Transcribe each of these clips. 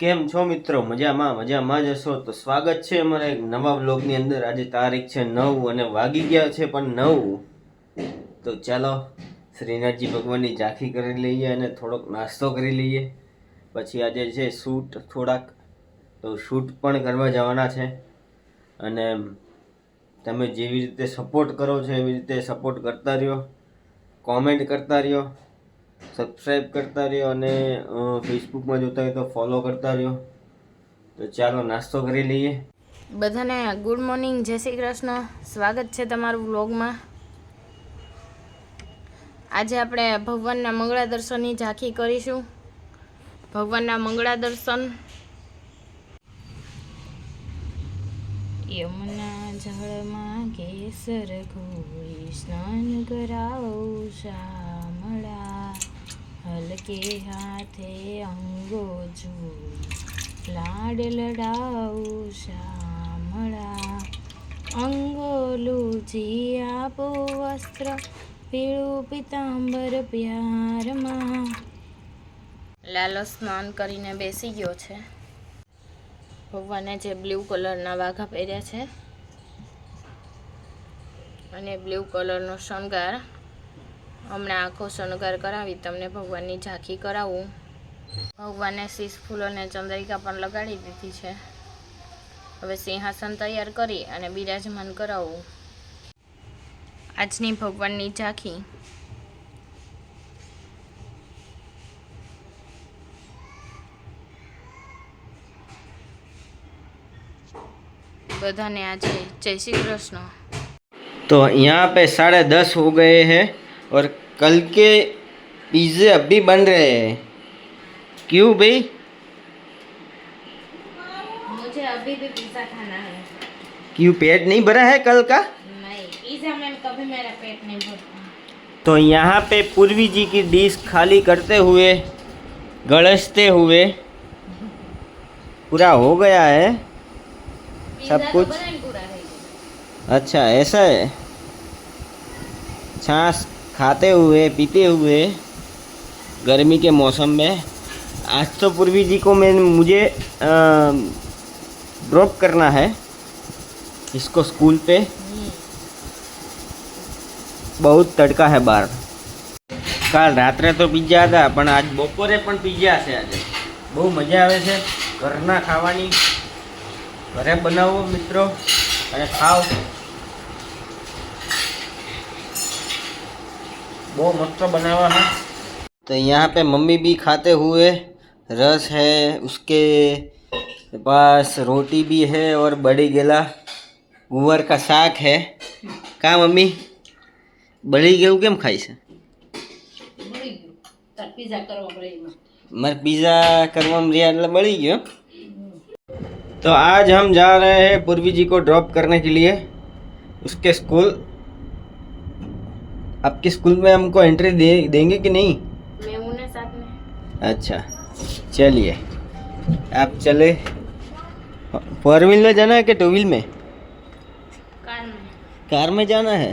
કેમ છો મિત્રો? મજામાં મજામાં જ હશો? તો સ્વાગત છે અમારા એક નવા બ્લોગની અંદર. આજે તારીખ છે નવ અને વાગી ગયા છે પણ નવ. તો ચાલો, શ્રીનાથજી ભગવાનની ઝાંખી કરી લઈએ અને થોડોક નાસ્તો કરી લઈએ. પછી આજે છે શૂટ થોડાક. તો શૂટ પણ કરવા જવાના છે. અને તમે જેવી રીતે સપોર્ટ કરો છો, એવી રીતે સપોર્ટ કરતા રહ્યો. કોમેન્ટ કરતા રહ્યો. સબસ્ક્રાઈબ કરતા રહ્યો અને ફેસબુકમાં જોતા હોય તો ફોલો કરતા રહ્યો. તો ચાલો નાસ્તો કરી લઈએ. બધાને ગુડ મોર્નિંગ જય શ્રી કૃષ્ણ. સ્વાગત છે તમારું વ્લોગમાં આજે આપણે ભગવાનના મંગળા દર્શનની ઝાંખી કરીશું. ભગવાનના મંગળા દર્શન. યમુના જળમાં કેસર ઘોળી સ્નાન કરાવો શામળા હલકે હાથે અંગો જોઈ લાડ લડાવો શામળા. અંગો લૂજી આપો વસ્ત્ર, પીળું પિતાંબર પ્યારમાં. લાલો સ્નાન કરીને બેસી ગયો છે. ભગવાને જે બ્લુ કલરના વાઘા પહેર્યા છે. અને બ્લુ કલરનો શણગાર હમણાં આખો શણગાર કરાવી તમને ભગવાનની ઝાંખી કરાવું. ભગવાનને શીશ, ફૂલ અને ચંદ્રિકા પણ લગાડી દીધી છે. હવે સિંહાસન તૈયાર કરી અને બિરાજમાન કરાવવું આજની ભગવાનની ઝાંખી. બધાને આજે જય શ્રી કૃષ્ણ. તો અહીંયા આપણે સાડા દસ હો ગયે હૈ. और कल के पिज़्ज़े अभी बन रहे हैं। क्यों भाई? मुझे अभी भी पिज़्ज़ा खाना है। क्यों पेट नहीं भरा है कल का? नहीं पिज़्ज़ा में कभी मेरा पेट नहीं भरता। तो यहाँ पे पूर्वी जी की डिश खाली करते हुए गड़सते हुए पूरा हो गया है। सब तो कुछ। अच्छा ऐसा है। छाछ खाते हुए पीते हुए गर्मी के मौसम में आज तो पूर्वी जी को मैं मुझे ड्रॉप करना है इसको स्कूल पे બહુ જ તડકા હે બહાર કાલ રાત્રે તો પીઝા હતા પણ આજ બપોરે પણ પીઝા છે આજે બહુ મજા આવે છે ઘરના ખાવાની ઘરે બનાવો મિત્રો અને ખાઓ बहुत मस्त बना हुआ है। तो यहाँ पे मम्मी भी खाते हुए रस है उसके पास रोटी भी है और बड़ी गेला गुवर का साग है। કા મમ્મી બળી के हम खाई से? मर पिज़्ज़ा करवा मरिया मतलब बड़ी गयो तो आज हम जा रहे हैं पूर्वी जी को ड्रॉप करने के लिए उसके स्कूल। आपके स्कूल में हमको एंट्री दे देंगे कि नहीं? मैं उन्हें साथ में। अच्छा चलिए आप चले। फोर व्हील में जाना है कि टू व्हील में? कार में। कार में जाना है?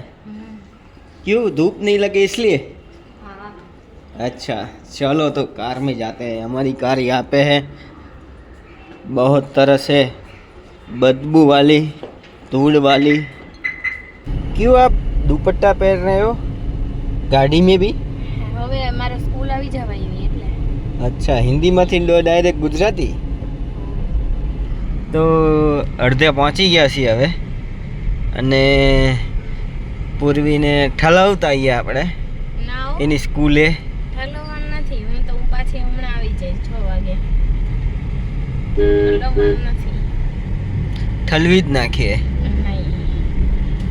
क्यों धूप नहीं लगे इसलिए? हाँ। अच्छा चलो तो कार में जाते हैं हमारी कार यहाँ पे है। बहुत तरह से बदबू वाली धूल वाली। क्यों आप दुपट्टा पहन रहे हो? ગાડી મેં બી હવે મારે સ્કૂલ આવી જવાની એટલે. અચ્છા હિન્દીમાંથી ડાયરેક્ટ ગુજરાતી? તો અડધે પહોંચી ગયા છીએ હવે. અને પૂર્વીને ઠલાવતા આવીએ આપણે. એની સ્કૂલે. ઠલાવવાનું નથી પાછી છ વાગે. ઠલવી જ નાખીએ.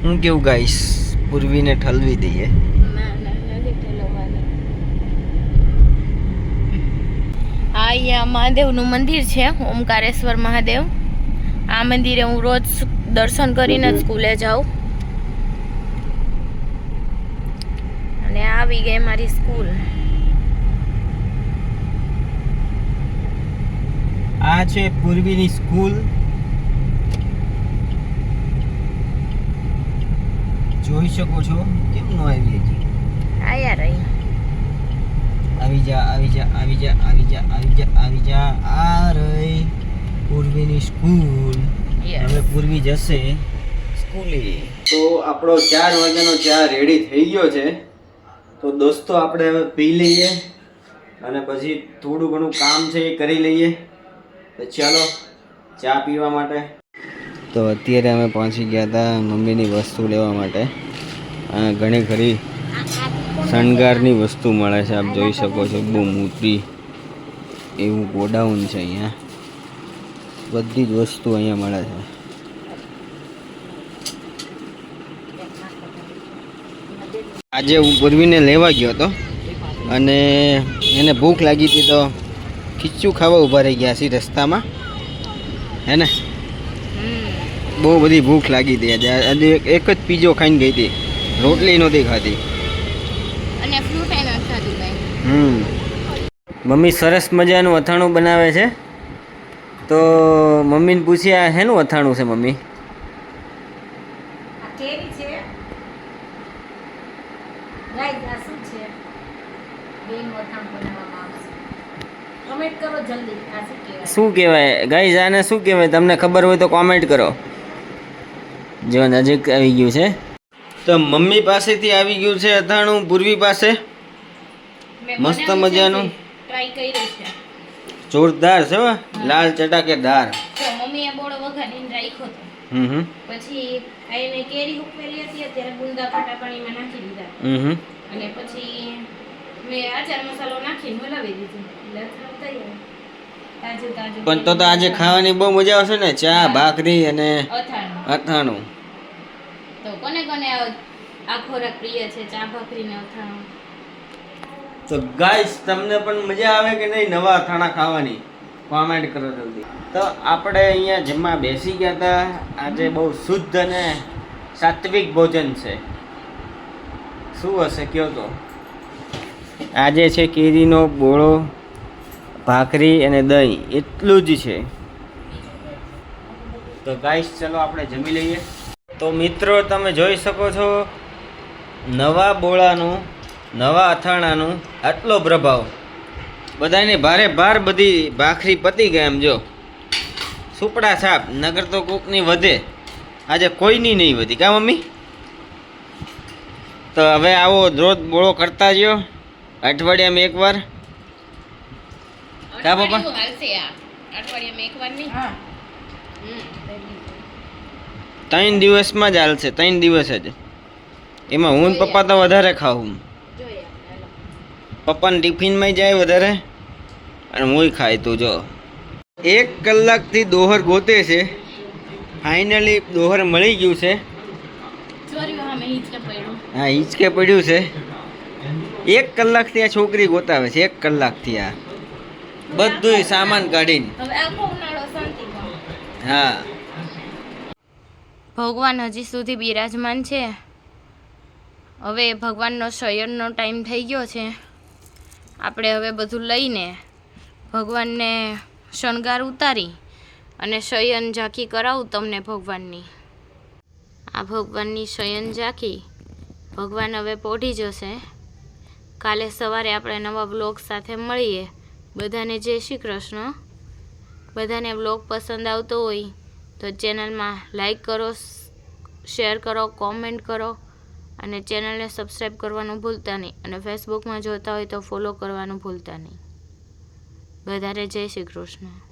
હું કેવું ગાઈશ પૂર્વીને ઠલવી દઈએ. અહીંયા મહાદેવનું મંદિર છે ઓમકારેશ્વર મહાદેવ. આ મંદિરે હું રોજ દર્શન કરીને જ સ્કૂલે જાઉં. અને આવી ગઈ મારી સ્કૂલ. આ છે પૂર્વીની સ્કૂલ. જોઈ શકો છો કેમ નો આવી હજી? આયા રહી. આવી જા આવી જા આવી જા આવી જા આવી જા આવી જા આ રહી પૂર્વીની સ્કૂલ. હવે પૂર્વી જશે સ્કૂલે. તો આપણો ચાર વાગ્યાનો ચા રેડી થઈ ગયો છે. તો દોસ્તો આપણે હવે પી લઈએ અને પછી થોડું ઘણું કામ છે એ કરી લઈએ. તો ચાલો ચા પીવા માટે. તો અત્યારે અમે પહોંચી ગયા હતા મમ્મીની વસ્તુ લેવા માટે. ઘણી ખરી શણગારની વસ્તુ મળે છે, આપ જોઈ શકો છો, બહુ મોટી એવું ગોડાઉન છે અહીંયા. બધી જ વસ્તુ અહીંયા મળે છે. આજે હું પૂર્વીને લેવા ગયો હતો અને એને ભૂખ લાગી હતી તો ખીચું ખાવા ઊભા રહી ગયા છીએ રસ્તામાં. હે ને? બહુ બધી ભૂખ લાગી હતી આજે. આજે એક- જ પીજો ખાઈને ગઈ હતી. રોટલી નહોતી ખાધી. અને ફ્રૂટ એનો ખાધું કઈ હમ. મમ્મી સરસ મજાનું અથાણું બનાવે છે. તો મમ્મીને પૂછ્યા હેનું અથાણું છે મમ્મી? શું છે. બેનું અથાણું બનાવવામાં આવશે. કમેન્ટ કરો જલ્દી આ શું કહેવાય? શું કહેવાય? ગાઈઝ આને શું કહેવાય? તમને ખબર હોય તો કોમેન્ટ કરો. જો નજીક આવી ગયું છે. તો મમ્મી પાસેથી આવી ગયું છે અથાણું પૂર્વી પાસે? મસ્ત મજાનું. ટ્રાય કરી છે. જોરદાર છે લાલ ચટાકેદાર મમ્મી મમ્મીએ બોળો રાખ્યો હતો. હમ હમ. પછી એને કેરી ઉકેલી હતી અત્યારે ગુંદા કાટા પાણીમાં નાખી દીધા. હમ હમ. અને પછી મેં આચાર મસાલો નાખીને હલાવી દીધું. એટલે અથાણું તૈયાર તાજું તાજું પણ તો તો આજે ખાવાની બહુ મજા આવશે ને? ચા ભાખરી અને અથાણું. તો કોને કોને આ ખોરાક પ્રિય છે? ચા, ભાખરી ને અથાણું? તો ગાઈસ તમને પણ મજા આવે કે નહીં નવા અથાણા ખાવાની? કોમેન્ટ કરો જલ્દી. તો આપણે અહીંયા જમવા બેસી ગયા હતા. આજે બહુ શુદ્ધ અને સાત્વિક ભોજન છે. શું હશે કયો તો? આજે છે કેરીનો બોળો ભાખરી અને દહીં. એટલું જ છે. તો ગાઈસ ચલો આપણે જમી લઈએ. તો મિત્રો તમે જોઈ શકો છો નવા બોળાનું નવા અથાણાનું આટલો પ્રભાવ. બધાને ભારે ભાર બધી ભાખરી પતી ગયા એમ જો. સુપડા સાપ નગર તો કોકની વધે. આજે કોઈની નહીં વધી. કા મમ્મી? તો હવે આવો રોજ બોળો કરતા જ્યો અઠવાડિયામાં એકવાર. કા પપ્પા? અઠવાડિયામાં એકવાર નહીં. ત્રણ દિવસમાં જ હાલશે ત્રણ દિવસ જ. એમાં હું પપ્પા તો વધારે ખાઉં. પપ્પાને ટિફિનમાં જાય વધારે અને હું ખાય તું જો. એક કલાકથી દોહર ગોતે છે. ફાઇનલી દોહર મળી ગયું છે. હા હિંચકે પડ્યું. છે. એક કલાકથી આ છોકરી ગોતાવે છે એક કલાકથી આ. બધું સામાન કાઢીને. હા. ભગવાન હજી સુધી બિરાજમાન છે. હવે ભગવાનનો શયનનો ટાઈમ થઈ ગયો છે. આપણે હવે બધું લઈને ભગવાનને શણગાર ઉતારી અને શયન ઝાંખી કરાવું તમને ભગવાનની. આ ભગવાનની શયન ઝાંખી ભગવાન હવે પોઢી જશે. કાલે સવારે આપણે નવા બ્લોગ સાથે મળીએ. બધાને જય શ્રી કૃષ્ણ. બધાને બ્લોગ પસંદ આવતો હોય તો ચેનલમાં લાઈક કરો શેર કરો, કોમેન્ટ કરો અને ચેનલને સબસ્ક્રાઈબ કરવાનું ભૂલતા નહીં અને ફેસબુકમાં જોતા હોય તો ફોલો કરવાનું ભૂલતા નહીં. બધાને જય શ્રી કૃષ્ણ.